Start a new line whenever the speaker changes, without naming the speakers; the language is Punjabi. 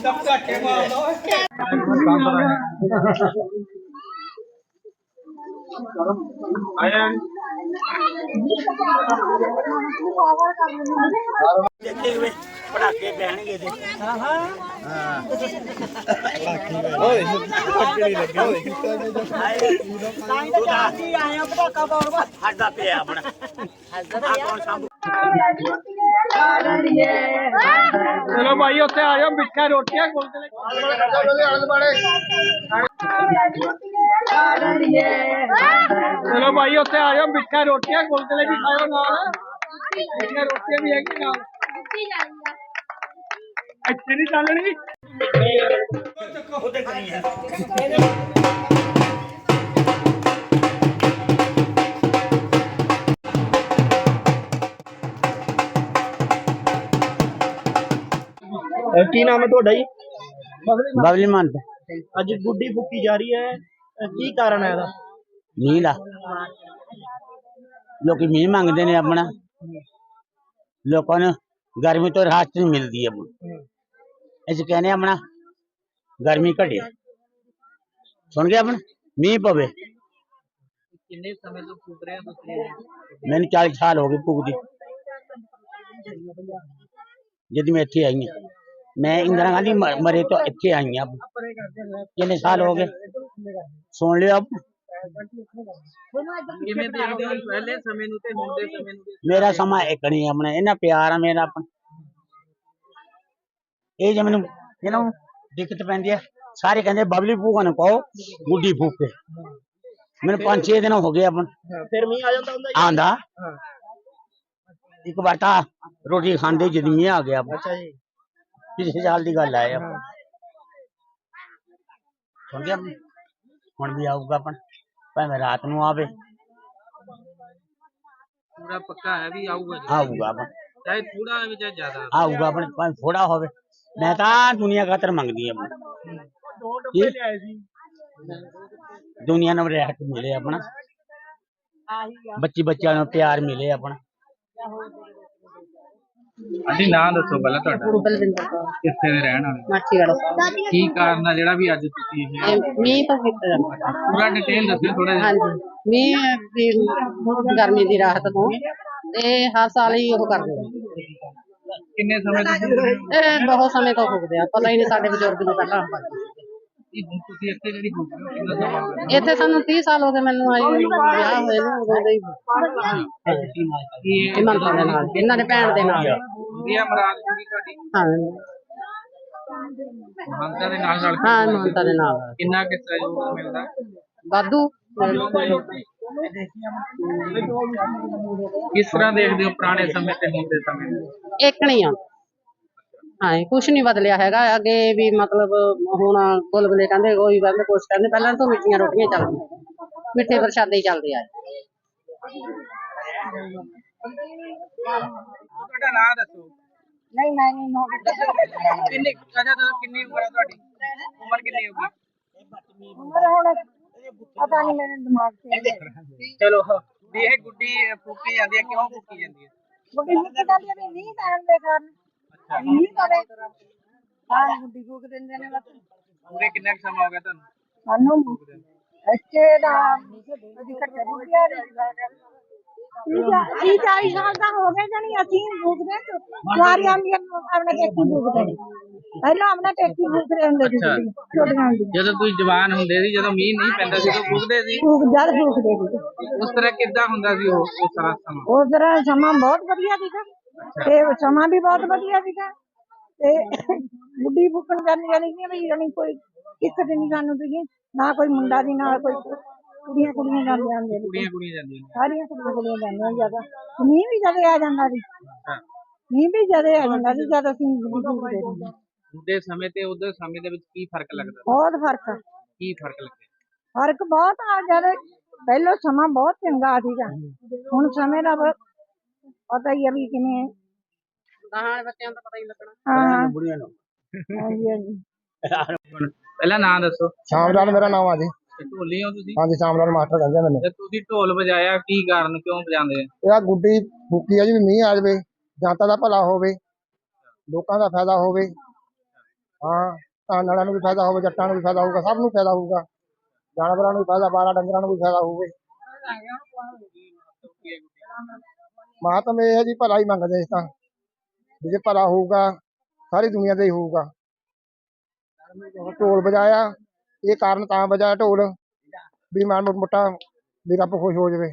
ਸਭ ਘਾਟੇ ਮਾਰਦਾ ਓਏ ਕੰਮ ਪਤਾ ਨਹੀਂ ਪੜਾਕੇ ਪੈਣਗੇ ਤੇ ਹਾਂ ਹਾਂ ਹਾਂ ਓਏ ਪੱਕੜੀ ਲੱਗੇ ਓਏ ਤਾਂ ਹੀ ਤਾਂ ਆਇਆ ਪਟਾਕਾ ਪਾਉਣ ਵਾ ਸਾਡਾ ਪਿਆ ਆਪਣਾ। ਆ ਕੌਣ ਸਾਂਭੂ?
ਚਲੋ ਭਾਈ, ਉੱਥੇ ਆ ਜਾਓ, ਮਿੱਠਾ ਰੋਟੀਆਂ ਕੁਲਚੇ ਚਲੋ ਭਾਈ, ਉੱਥੇ ਆ ਜਾਓ, ਮਿੱਠਾ ਰੋਟੀਆਂ ਕੁਲਚੇ ਵੀ ਖਾਓ ਨਾਲ। ਮਿੱਠੀਆਂ ਰੋਟੀਆਂ ਵੀ ਹੈਗੀਆਂ ਨਾਲ। ਇੱਥੇ ਨਹੀਂ ਚੱਲਣੀ
ਉਹਦੇ ਕਰੀ ਆ
ਕੀ ਨਾਮ ਹੈ ਤੁਹਾਡਾ ਜੀ?
ਬਬਲੀ ਮੰਤ
ਅੱਜ ਗੁੱਡੀ ਫੁੱਕੀ ਜਾ ਰਹੀ ਹੈ। ਕੀ ਕਾਰਨ ਹੈ ਇਹਦਾ?
ਮੀਂਹ ਦਾ। ਲੋਕੀ ਮੀਂਹ ਮੰਗਦੇ ਨੇ ਆਪਣਾ। ਲੋਕਾਂ ਨੂੰ ਗਰਮੀ ਤੋਂ ਰਾਹਤ ਨਹੀਂ ਮਿਲਦੀ ਹੈ ਅਸੀਂ ਕਹਿੰਦੇ ਹਾਂ ਆਪਣਾ ਗਰਮੀ ਘਟੇ। ਸੁਣ ਗਿਆ ਆਪਣਾ? ਮੀਂਹ ਪਵੇ।
ਕਿੰਨੇ ਸਮੇਂ ਤੋਂ ਫੁੱਕ ਰਹੇ ਹੋ ਤੁਸੀਂ
ਮੈਨੂੰ 40 ਸਾਲ ਹੋ ਗਏ ਭੁਗਦੀ ਜਦ ਮੈਂ ਇੱਥੇ ਆਈ ਹਾਂ। ਮੈਂ ਇੰਦਰਾ ਗਾਂਧੀ ਮ- ਮਰੇ ਤੋਂ ਇੱਥੇ ਆਈ ਹਾਂ ਕਿੰਨੇ ਸਾਲ ਹੋ ਗਏ ਸੁਣ ਲਿਓ ਆਪ
ਕਿਵੇਂ ਦੇਖਦੇ ਹੋ ਪਹਿਲੇ ਸਮੇਂ ਨੂੰ ਤੇ ਹੁਣ ਦੇ ਸਮੇਂ ਨੂੰ
ਮੇਰਾ ਸਮਾਂ ਇੱਕ ਨਹੀਂ ਆਪਣਾ ਇਹਨਾਂ ਪਿਆਰ ਆ ਮੇਰਾ ਆਪਣਾ ਇਹ ਜੇ ਮੈਨੂੰ ਇਹਨਾਂ ਨੂੰ ਦਿੱਕਤ ਪੈਂਦੀ ਹੈ ਸਾਰੇ ਕਹਿੰਦੇ ਬਬਲੀ ਫੂਕਾ ਨੂੰ ਪਾਓ ਗੁੱਡੀ ਫੂਕ ਕੇ ਮੈਨੂੰ ਪੰਜ ਛੇ ਦਿਨ ਹੋ ਗਏ ਆਪਣ
ਫਿਰ ਮੀਂਹ ਆ ਜਾਂਦਾ ਹੁੰਦਾ
ਆਂਦਾ ਇੱਕ ਵਾਰ ਤਾਂ ਰੋਟੀ ਖਾਂਦੇ ਜਦ ਮੀਂਹ ਆ ਗਿਆ ਆਪਣਾ।
ਅੱਛਾ ਜੀ
ਪਿਛਲੇ ਸਾਲ ਦੀ ਗੱਲ ਹੈ। ਸੁਣ ਗਿਆ? ਹੁਣ ਵੀ ਆਊਗਾ ਆਪਣ। ਭਾਵੇਂ ਰਾਤ ਨੂੰ ਆਵੇ।
ਪੂਰਾ ਪੱਕਾ ਹੈ ਵੀ ਆਊਗਾ ਜੀ।
ਆਊਗਾ ਆਪਣ।
ਚਾਹੇ ਥੋੜਾ ਵੀ ਚਾਹੇ ਜ਼ਿਆਦਾ
ਆਊਗਾ ਆਪਣੇ ਭਾਵੇਂ ਥੋੜਾ ਹੋਵੇ। ਮੈਂ ਤਾਂ ਦੁਨੀਆ ਖਾਤਰ ਮੰਗਦੀ ਆ
ਸੀ।
ਦੁਨੀਆ ਨੂੰ ਰਹਿਤ ਮਿਲੇ ਆਪਣਾ। ਬੱਚੀ ਬੱਚਿਆਂ ਨੂੰ ਪਿਆਰ ਮਿਲੇ ਆਪਣਾ।
ਹਾਂਜੀ ਨਾਂ ਦੱਸੋ ਪਹਿਲਾਂ ਤੁਹਾਡਾ।
ਬਲਵਿੰਦਰ ਕੌਰ।
ਕਿੱਥੇ ਦੇ ਰਹਿਣ ਵਾਲੇ?
ਮਾਛੀਵਾੜਾ। ਸਾਹਿਬ
ਕੀ ਕਾਰਨ ਆ ਜਿਹੜਾ ਵੀ ਅੱਜ ਤੁਸੀਂ ਇਹ
ਇਹ ਮੀਂਹ ਤਾਂ ਫਿੱਟ ਜਾਂਦਾ
ਪੂਰਾ ਡਿਟੇਲ ਦੱਸਿਓ ਥੋੜਾ ਜਿਹਾ।
ਹਾਂਜੀ ਮੀਂਹ ਦੀ ਗਰਮੀ ਦੀ ਰਾਹਤ ਤੋਂ। ਤੇ ਹਰ ਸਾਲ ਹੀ ਉਹ ਕਰਦੇ ਆ।
ਕਿੰਨੇ ਸਮੇਂ ਤੋਂ
ਇਹ ਬਹੁਤ ਸਮੇਂ ਤੋਂ ਫੁੱਕਦੇ ਆ। ਪਤਾ ਹੀ ਨਹੀਂ ਸਾਡੇ ਬਜ਼ੁਰਗ ਨੂੰ ਪਹਿਲਾਂ
ਕੀ ਹੁਣ ਤੁਸੀਂ ਇੱਥੇ ਜਿਹੜੀ ਫੂਕ ਰਹੇ ਹੋ, ਕਿੰਨਾ ਸਮਾਂ ਹੋ ਗਿਆ?
ਇੱਥੇ ਸਾਨੂੰ 30 ਸਾਲ ਹੋ ਗਏ ਮੈਨੂੰ ਆਈ ਨੂੰ, ਵਿਆਹ ਹੋਏ ਨੂੰ ਉਦੋਂ ਦੇ ਹੀ।
ਇਹ
ਇਹ ਮੰਨਤਾ ਦੇ ਨਾਲ ਇਹਨਾਂ ਦੇ ਭੈਣ ਦੇ ਨਾਲ।
ਵਧੀਆ ਮਰਾਦ ਪੂਰੀ ਤੁਹਾਡੀ?
ਹਾਂ
ਮੰਗਤਾ ਦੇ ਨਾਲ ਨਾਲ
ਹਾਂ ਮੰਨਤਾ ਦੇ ਨਾਲ।
ਕਿੰਨਾ ਕਿਸ ਸਹਿਯੋਗ ਮਿਲਦਾ?
ਵਾਧੂ
ਕਿਸ ਤਰ੍ਹਾਂ ਦੇਖਦੇ ਹੋ ਪੁਰਾਣੇ ਸਮੇਂ ਤੇ ਹੁਣ ਦੇ ਸਮੇਂ?
ਇੱਕ ਨਹੀਂ ਆ। ਹਾਂ ਕੁਝ ਨਹੀਂ ਬਦਲਿਆ ਹੈਗਾ। ਅੱਗੇ ਵੀ ਮਤਲਬ ਹੁਣ ਗੁਲਗੁਲੇ ਕਹਿੰਦੇ ਕੋਈ ਕਹਿੰਦੇ ਕੁਛ ਕਹਿੰਦੇ ਪਹਿਲਾਂ ਤਾਂ ਮਿੱਠੀਆਂ ਰੋਟੀਆਂ ਚੱਲਦੀਆਂ। ਮਿੱਠੇ ਪ੍ਰਸ਼ਾਦੇ ਹੀ ਚੱਲਦੇ ਆ।
ਤੁਹਾਡਾ ਨਾਮ ਦੱਸੋ।
ਨਹੀਂ ਮੈਂ ਨਹੀਂ
ਕਿੰਨੀ ਕਜਾ ਦੱਸੋ ਕਿੰਨੀ ਉਮਰ ਹੈ ਤੁਹਾਡੀ? ਉਮਰ ਕਿੰਨੀ ਹੋਗੀ
ਉਮਰ ਹੁਣ ਪਤਾ ਨਹੀਂ ਮੇਰੇ ਦਿਮਾਗ 'ਚ
ਚਲੋ ਵੀ ਇਹ ਗੁੱਡੀ ਫੂਕੀ ਜਾਂਦੀ ਹੈ ਕਿਉਂ ਫੂਕੀ ਜਾਂਦੀ ਹੈ?
ਬੁੱਢੀ ਮੁੱਕੀ ਦਾ ਵੀ ਨਹੀਂ ਪੈਣ ਦੇ ਕਾਰਨ। ਨਹੀਂ ਪਵੇ। ਹਾਂ ਬੁੱਢੀ ਫੂਕ ਦਿੰਦੇ ਨੇ ਬਸ।
ਪੂਰੇ ਕਿੰਨਾ ਸਮਾਂ ਹੋ ਗਿਆ ਤੁਹਾਨੂੰ?
ਸਾਨੂੰ ਅੱਛੇ ਦਾ ਉਹਦੀ ਕੱਟੇ ਦੀ
ਤੀਹ ਚਾਲੀ ਸਾਲ ਦਾ ਹੋ ਗਏ ਜਣੀ ਅਸੀਂ ਭੁਗਦੇ ਕੁਆਰੀਆਂ ਵੀ ਆਪਣੇ ਟੇਕੀ ਭੁਗਦੇ ਨੇ। ਪਹਿਲਾਂ ਆਪਣੇ ਟੇਕੀ ਭੁਗਦੇ ਹੁੰਦੇ ਸੀ
ਅੱਛਾ।
ਛੋਟੀਆਂ ਹੁੰਦੀਆਂ।
ਜਦੋਂ ਤੁਸੀਂ ਜਵਾਨ ਹੁੰਦੇ ਸੀ ਜਦੋਂ ਮੀਂਹ ਨਹੀਂ ਪੈਂਦਾ ਸੀ ਤਾਂ ਫੂਕਦੇ ਸੀ?
ਭੁਗ ਜਦ ਭੁਗਦੇ ਸੀ।
ਉਸ ਤਰ੍ਹਾਂ ਕਿੱਦਾਂ ਹੁੰਦਾ ਸੀ ਉਹ ਉਸ ਤਰ੍ਹਾਂ ਸਮਾਂ?
ਉਸ ਤਰ੍ਹਾਂ ਸਮਾਂ ਬਹੁਤ ਵਧੀਆ ਸੀਗਾ। ਤੇ ਸਮਾਂ ਵੀ ਬਹੁਤ ਵਧੀਆ ਸੀਗਾ। ਤੇ ਬੁੱਢੀ ਫੁੱਕਣ ਕਰਨੀ ਜਾਨੀ ਕਿ ਵੀ ਜਾਨੀ ਕੋਈ ਦਿੱਕਤ ਨਹੀਂ ਸਾਨੂੰ ਸੀਗੀ ਨਾ ਕੋਈ ਮੁੰਡਾ ਦੀ ਨਾਲ ਕੋਈ ਕੁੜੀਆਂ ਕੁੜੀਆਂ ਜਾਂਦੀਆਂ ਹੁੰਦੀਆਂ ਸੀ
ਕੁੜੀਆਂ ਕੁੜੀਆਂ ਜਾਂਦੀਆਂ ਨੇ।
ਸਾਰੀਆਂ ਕੁੜੀਆਂ ਕੁੜੀਆਂ ਜਾਂਦੀਆਂ ਜ਼ਿਆਦਾ। ਮੀਂਹ ਵੀ ਜਦੇ ਆ ਜਾਂਦਾ ਸੀ।
ਹਾਂ।
ਮੀਂਹ ਵੀ ਜਦੇ ਆ ਜਾਂਦਾ ਸੀ ਜਦ ਅਸੀਂ ਸੀ
ਉਹਦੇ ਸਮੇਂ ਤੇ ਉਹਦੇ ਸਮੇਂ ਦੇ ਵਿੱਚ ਕੀ ਫ਼ਰਕ ਲੱਗਦਾ?
ਬਹੁਤ ਫ਼ਰਕ ਆ।
ਕੀ ਫ਼ਰਕ ਲੱਗਦਾ?
ਫ਼ਰਕ ਬਹੁਤ ਆ ਜਦ ਪਹਿਲਾਂ ਸਮਾਂ ਬਹੁਤ ਚੰਗਾ ਸੀਗਾ। ਹੁਣ ਸਮੇਂ ਦਾ ਪਤਾ ਹੀ ਆ ਵੀ ਕਿਵੇਂ
ਤਾਂ ਬੱਚਿਆਂ ਦਾ ਪਤਾ ਹੀ ਲੱਗਣਾ।
ਹਾਂ।
ਬੁੜੀਆਂ ਨੂੰ।
ਹਾਂਜੀ ਹਾਂਜੀ।
ਪਹਿਲਾਂ ਨਾਂ ਦੱਸੋ।
ਸ਼ਾਮ ਲਾਲ ਮੇਰਾ ਨਾਮ ਆ ਜੀ।
ਢੋਲੀ ਹੋ ਤੁਸੀਂ?
ਹਾਂਜੀ ਸ਼ਾਮ ਲਾਲ ਮਾਸਟਰ ਕਹਿੰਦੇ ਮੈਨੂੰ।
ਤੇ ਤੁਸੀਂ ਢੋਲ ਵਜਾਇਆ ਕੀ ਕਾਰਨ ਕਿਉਂ ਵਜਾਉਂਦੇ ਆ?
ਇਹ ਆਹ ਗੁੱਡੀ ਫੂਕੀ ਆ ਜੀ ਵੀ ਮੀਂਹ ਆ ਜਾਵੇ ਜਨਤਾ ਦਾ ਭਲਾ ਹੋਵੇ ਲੋਕਾਂ ਦਾ ਫਾਇਦਾ ਹੋਵੇ। ਹਾਂ ਧਾਨ ਵਾਲਿਆਂ ਨੂੰ ਵੀ ਫਾਇਦਾ ਹੋਵੇ ਜੱਟਾਂ ਨੂੰ ਵੀ ਫਾਇਦਾ ਹੋਊਗਾ ਸਭ ਨੂੰ ਫਾਇਦਾ ਹੋਊਗਾ। ਜਾਨਵਰਾਂ ਨੂੰ ਵੀ ਫਾਇਦਾ ਬਾਰਾਂ ਡੰਗਰਾਂ ਨੂੰ ਵੀ ਫਾਇਦਾ ਹੋਊਗਾ ਮਾਤਮ ਇਹ ਹੈ ਜੀ ਭਲਾ ਹੀ ਮੰਗਦੇ ਇਸ ਤਾਂ ਵੀ ਜੇ ਭਲਾ ਹੋਊਗਾ ਸਾਰੀ ਦੁਨੀਆ ਦਾ ਹੀ ਹੋਊਗਾ। ਢੋਲ ਵਜਾਇਆ ਇਹ ਕਾਰਨ ਤਾਂ ਵਜਾਇਆ ਢੋਲ ਵੀ ਮਾਨ ਮੋਟਾ ਵੀ ਰੱਬ ਖੁਸ਼ ਹੋ ਜਾਵੇ।